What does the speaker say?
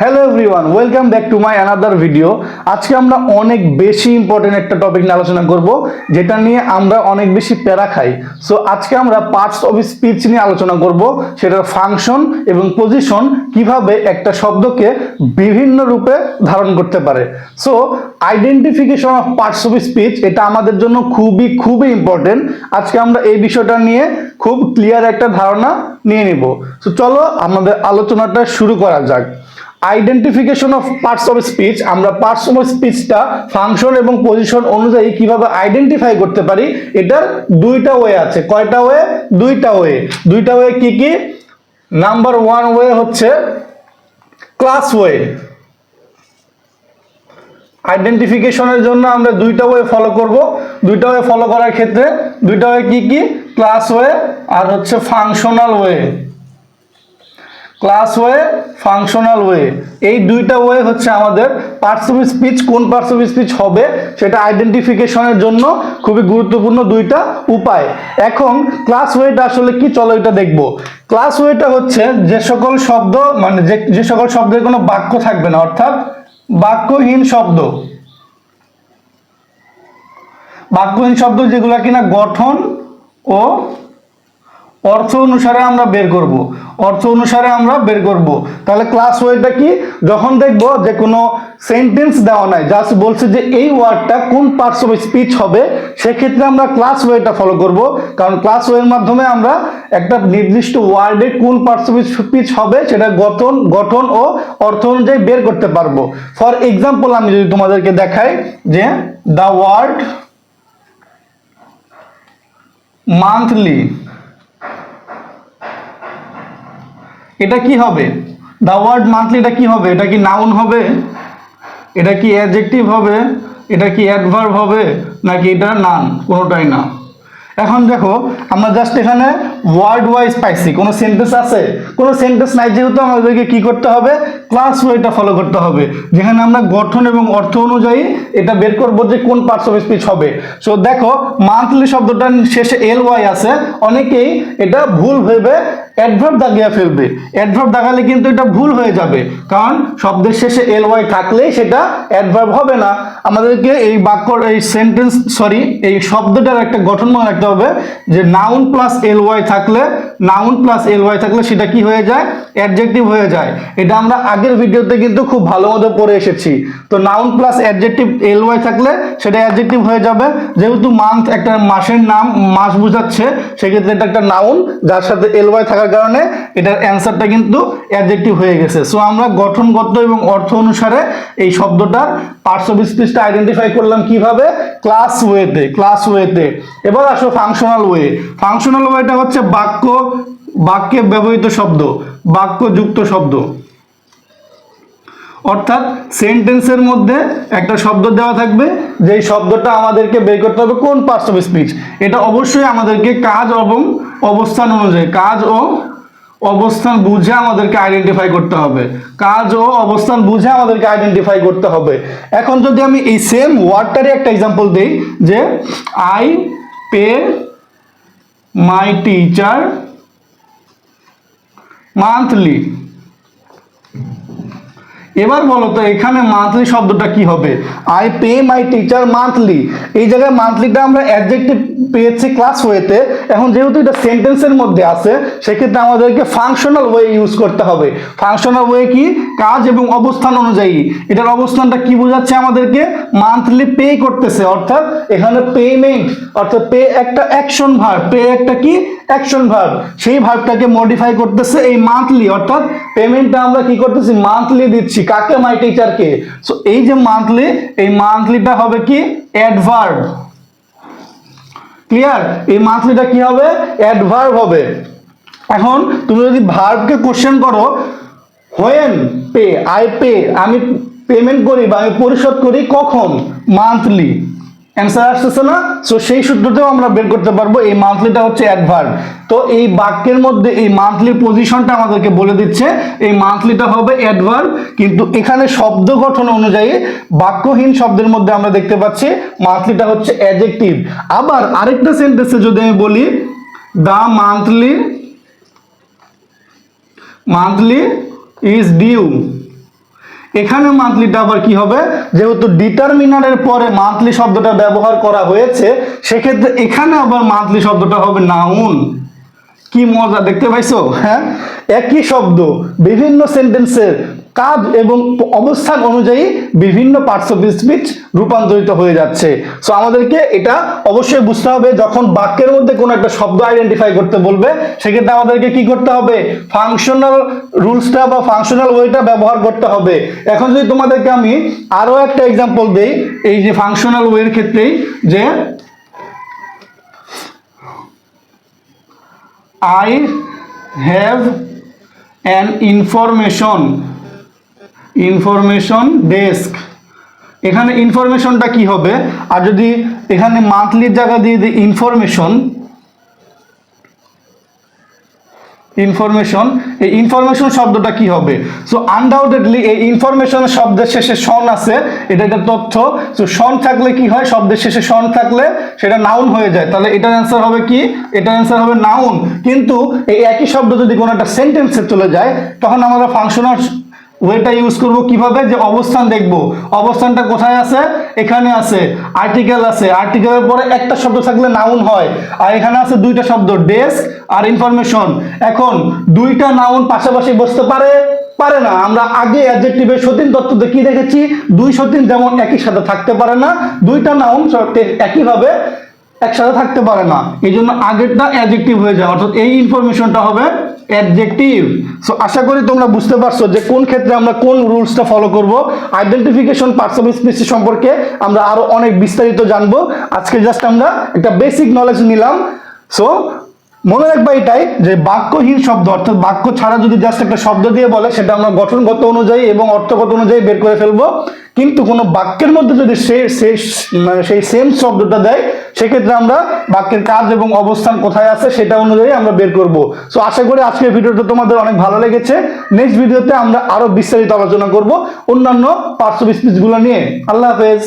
Hello everyone welcome back to my another video আজকে আমরা অনেক বেশি ইম্পর্টেন্ট একটা টপিক নিয়ে আলোচনা করব, যেটা নিয়ে আমরা অনেক বেশি প্যারা খাই। সো আজকে আমরা পার্টস অফ স্পিচ নিয়ে আলোচনা করব, সেটার ফাংশন এবং পজিশন কীভাবে একটা শব্দকে বিভিন্ন রূপে ধারণ করতে পারে। So identification of parts of speech এটা আমাদের জন্য খুবই খুবই ইম্পর্টেন্ট আজকে আমরা এই বিষয়টা নিয়ে খুব ক্লিয়ার একটা ধারণা নিয়ে নিব। সো চলো আমাদের আলোচনাটা শুরু করা যাক। Identification of parts of speech আমরা পার্টস অফ স্পিচটা ফাংশন এবং পজিশন অনুযায়ী কীভাবে আইডেন্টিফাই করতে পারি, এটার দুইটা ওয়ে আছে। কয়টা ওয়ে দুইটা ওয়ে দুইটা ওয়ে কি কি? নাম্বার ওয়ান ওয়ে হচ্ছে ক্লাস ওয়ে আইডেন্টিফিকেশনের জন্য আমরা দুইটা ওয়ে ফলো করব। দুইটা ওয়ে ফলো করার ক্ষেত্রে দুইটা ওয়ে কি কি? ক্লাস ওয়ে আর হচ্ছে functional way class way functional way এই দুইটা ওয়ে হচ্ছে আমাদের পার্টস অফ স্পিচ কোন পার্টস অফ স্পিচ হবে সেটা আইডেন্টিফিকেশনের জন্য খুবই গুরুত্বপূর্ণ দুইটা উপায়। এখন ক্লাস ওয়েটা আসলে কি চলো এটা দেখব। ক্লাস ওয়েটা হচ্ছে যে সকল শব্দ মানে যে যে সকল শব্দের কোনো বাক্য থাকবে না, অর্থাৎ বাক্যহীন শব্দ। বাক্যহীন শব্দ যেগুলো কিনা গঠন ও অর্থ অনুসারে আমরা বের করব। অর্থ অনুসারে আমরা বের করব। তাহলে ক্লাস ওয়েটা কি? যখন দেখব যে কোনো সেন্টেন্স দেওয়া নাই জাস্ট বলছে যে এই ওয়ার্ডটা কোন পার্টস অফ স্পিচ হবে, সেক্ষেত্রে আমরা ক্লাস ওয়েটা ফলো করব। কারণ ক্লাস ওয়ের মাধ্যমে আমরা একটা নির্দিষ্ট ওয়ার্ডে কোন পার্টস অফ স্পিচ হবে, সেটা গঠন গঠন ও অর্থ অনুযায়ী বের করতে পারব। ফর এক্সাম্পল আমি যদি তোমাদেরকে দেখাই যে দ্য ওয়ার্ড মান্থলি এটা কি হবে? দা ওয়ার্ড মান্থলি এটা কি হবে? এটা কি নাউন হবে? এটা কি অ্যাডজেক্টিভ হবে? এটা কি অ্যাডভার্ব হবে? নাকি এটা নান কোনোটাই না। এখন দেখো, আমরা জাস্ট এখানে ওয়ার্ড ওয়াইজ পাইছি। কোনো সেন্টেন্স আছে? কোনো সেন্টেন্স নাই, যেহেতু আমাদেরকে কি করতে হবে? ক্লাস ওয়েটা ফলো করতে হবে। যেখানে আমরা গঠন এবং অর্থ অনুযায়ী এটা বের করব যে কোন পার্টস অফ স্পিচ হবে। সো দেখো মান্থলি শব্দটার শেষে এল ওয়াই আছে। অনেকেই এটা ভুল ভেবে অ্যাডভার্ব দাগিয়ে ফেলবে। অ্যাডভার্ব দাগালে কিন্তু এটা ভুল হয়ে যাবে। কারণ শব্দের শেষে এল ওয়াই থাকলেই সেটা অ্যাডভার্ব হবে না। আমাদেরকে এই বাক্যর এই সেন্টেন্স সরি এই শব্দটার একটা গঠন মনে রাখতে হবে যে নাউন প্লাস এল ওয়াই থাকলে নাউন প্লাস এল ওয়াই থাকলে সেটা কি হয়ে যায়? অ্যাডজেক্টিভ হয়ে যায়। এটা আমরা আগের ভিডিওতে কিন্তু খুব ভালো মতো পড়ে এসেছি। তো noun plus adjective L Y থাকলে সেটা অ্যাডজেক্টিভ হয়ে যাবে। যেহেতু মান্থ একটা মাসের নাম, মাস বোঝাচ্ছে, সেক্ষেত্রে এটা একটা নাউন যার সাথে এল ওয়াই থাকার কারণে এটার অ্যান্সারটা কিন্তু অ্যাডজেক্টিভ হয়ে গেছে। সো আমরা গঠনগত এবং অর্থ অনুসারে এই শব্দটার পার্টস অফ স্পিচটা আইডেন্টিফাই করলাম কীভাবে? ক্লাস ওয়েতে ক্লাস ওয়েতে এবার আসো ফাংশনাল ওয়ে ফাংশনাল ওয়েটা হচ্ছে বাক্য, বাক্যে ব্যবহৃত শব্দ, বাক্যযুক্ত শব্দ। অর্থাৎ সেন্টেন্সের মধ্যে একটা শব্দ দেওয়া থাকবে, যেই শব্দটা আমাদেরকে বের করতে হবে কোন পার্টস অফ স্পিচ এটা অবশ্যই আমাদেরকে কাজ এবং অবস্থান অনুযায়ী, কাজ ও অবস্থান বুঝে আমাদেরকে আইডেন্টিফাই করতে হবে। কাজ ও অবস্থান বুঝে আমাদেরকে আইডেন্টিফাই করতে হবে। এখন যদি আমি এই সেম ওয়ার্ডটারই একটা এক্সাম্পল দিই, যে I pay my teacher monthly এবার বলো তো, এখানে মান্থলি শব্দটা কি হবে? I pay my teacher monthly এই জায়গায় মান্থলিটা আমরা অ্যাডজেক্টিভ পেয়েছি ক্লাস ওয়েতে এখন যেহেতু এটা সেন্টেন্সের মধ্যে আছে, সেক্ষেত্রে আমাদেরকে ফাংশনাল ওয়ে ইউজ করতে হবে। ফাংশনাল ওয়ে কি? কাজ এবং অবস্থান অনুযায়ী। এটার অবস্থানটা কি বোঝাচ্ছে আমাদেরকে? মান্থলি পে করতেছে, অর্থাৎ এখানে পেমেন্ট অর্থাৎ পে একটা অ্যাকশন ভার্ব পে একটা কি? অ্যাকশন ভার্ব সেই ভার্বটাকে মডিফাই করতেছে এই মান্থলি অর্থাৎ পেমেন্টটা আমরা কি করতেছি? মান্থলি দিচ্ছি। কাকে? মাই টিচারকে সো এই যে মান্থলি এই মান্থলিটা হবে কি? অ্যাডভার্ব ক্লিয়ার এই মান্থলিটা কি হবে? অ্যাডভার্ব হবে। এখন তুমি যদি ভার্বকে কোশ্চেন করো হোয়েন পে আই পে আমি পেমেন্ট করি বা আমি পরিশোধ করি কখন? মান্থলি অ্যান্সার আসতেছে না? সো সেই সূত্রতেও আমরা বের করতে পারব, এই মান্থলিটা হচ্ছে অ্যাডভার্ব তো এই বাক্যের মধ্যে এই মান্থলি পজিশনটা আমাদেরকে বলে দিচ্ছে, এই মান্থলিটা হবে অ্যাডভার্ব কিন্তু এখানে শব্দ গঠন অনুযায়ী বাক্যহীন শব্দের মধ্যে আমরা দেখতে পাচ্ছি মান্থলিটা হচ্ছে অ্যাডজেক্টিভ আবার আরেকটা সেন্টেন্সে যদি আমি বলি the monthly monthly is due এখানে মান্থলিটা আবার কি হবে? যেহেতু ডিটারমিনারের পরে মান্থলি শব্দটা ব্যবহার করা হয়েছে, সেক্ষেত্রে এখানে আবার মান্থলি শব্দটা হবে নাউন কি মজা, দেখতে পাইছো? হ্যাঁ? একই শব্দ, বিভিন্ন সেন্টেন্সের কাজ এবং অবস্থান অনুযায়ী বিভিন্ন পার্টস অফ স্পিচ রূপান্তরিত হয়ে যাচ্ছে। সো আমাদেরকে এটা অবশ্যই বুঝতে হবে, যখন বাক্যের মধ্যে কোনো একটা শব্দ আইডেন্টিফাই করতে বলবে, সেক্ষেত্রে আমাদেরকে কি করতে হবে? ফাংশনাল রুলসটা বা ফাংশনাল ওয়েটা ব্যবহার করতে হবে। এখন যদি তোমাদেরকে আমি আরও একটা এক্সাম্পল দেই, এই যে ফাংশনাল ওয়ের ক্ষেত্রেই যে I have an information information desk. এখানে ইনফরমেশনটা কি হবে? আর যদি এখানে মান্থলির জায়গা দিয়ে দিই ইনফরমেশন ইনফরমেশন, এই ইনফরমেশন শব্দটা কি হবে? সো আনডাউটেডলি এই ইনফরমেশন শব্দের শেষে সন আছে, এটা একটা তথ্য। সো সন থাকলে কি হয়? শব্দের শেষে সন থাকলে সেটা নাউন হয়ে যায়। তাহলে এটার অ্যান্সার হবে কি? এটার অ্যান্সার হবে নাউন কিন্তু এই একই শব্দ যদি কোনো একটা সেন্টেন্সে চলে যায়, তখন আমরা ফাংশনাল ওয়েটা ইউজ করব কীভাবে? যে অবস্থান দেখব। অবস্থানটা কোথায় আছে? এখানে আছে। আর্টিকেল আছে। আর্টিকেলের পরে একটা শব্দ থাকলে নাউন হয়। আর এখানে আছে দুইটা শব্দ ডেস্ক আর ইনফরমেশন এখন দুইটা নাউন পাশাপাশি বসতে পারে? পারে না। আমরা আগে অ্যাডজেক্টিভের সতীন তত্ত্বতে কি দেখেছি। দুই সতীন যেমন একই সাথে থাকতে পারে না, দুইটা নাউন একইভাবে একসাথে থাকতে পারে না। এই জন্য আগেরটা অ্যাডজেক্টিভ হয়ে যায়। অর্থাৎ এই ইনফরমেশনটা হবে অ্যাডজেক্টিভ সো আশা করি তোমরা বুঝতে পারছ যে কোন ক্ষেত্রে আমরা কোন রুলসটা ফলো করব। আইডেন্টিফিকেশন পার্টস অফ স্পিচ সম্পর্কে আমরা আরও অনেক বিস্তারিত জানব। আজকে জাস্ট আমরা একটা বেসিক নলেজ নিলাম। সো মনে রাখবা এটাই যে বাক্যহীন শব্দ, অর্থাৎ বাক্য ছাড়া যদি জাস্ট একটা শব্দ দিয়ে বলে, সেটা আমরা গঠনগত অনুযায়ী এবং অর্থগত অনুযায়ী বের করে ফেলব। কিন্তু কোনো বাক্যের মধ্যে যদি মানে সেই সেম শব্দটা দেয়, সেক্ষেত্রে আমরা বাক্যের কাজ এবং অবস্থান কোথায় আছে সেটা অনুযায়ী আমরা বের করব। সো আশা করি আজকের ভিডিওটা তোমাদের অনেক ভালো লেগেছে। নেক্সট ভিডিওতে আমরা আরও বিস্তারিত আলোচনা করব অন্যান্য পার্শ্ব স্পিচগুলো নিয়ে। আল্লাহ হাফেজ।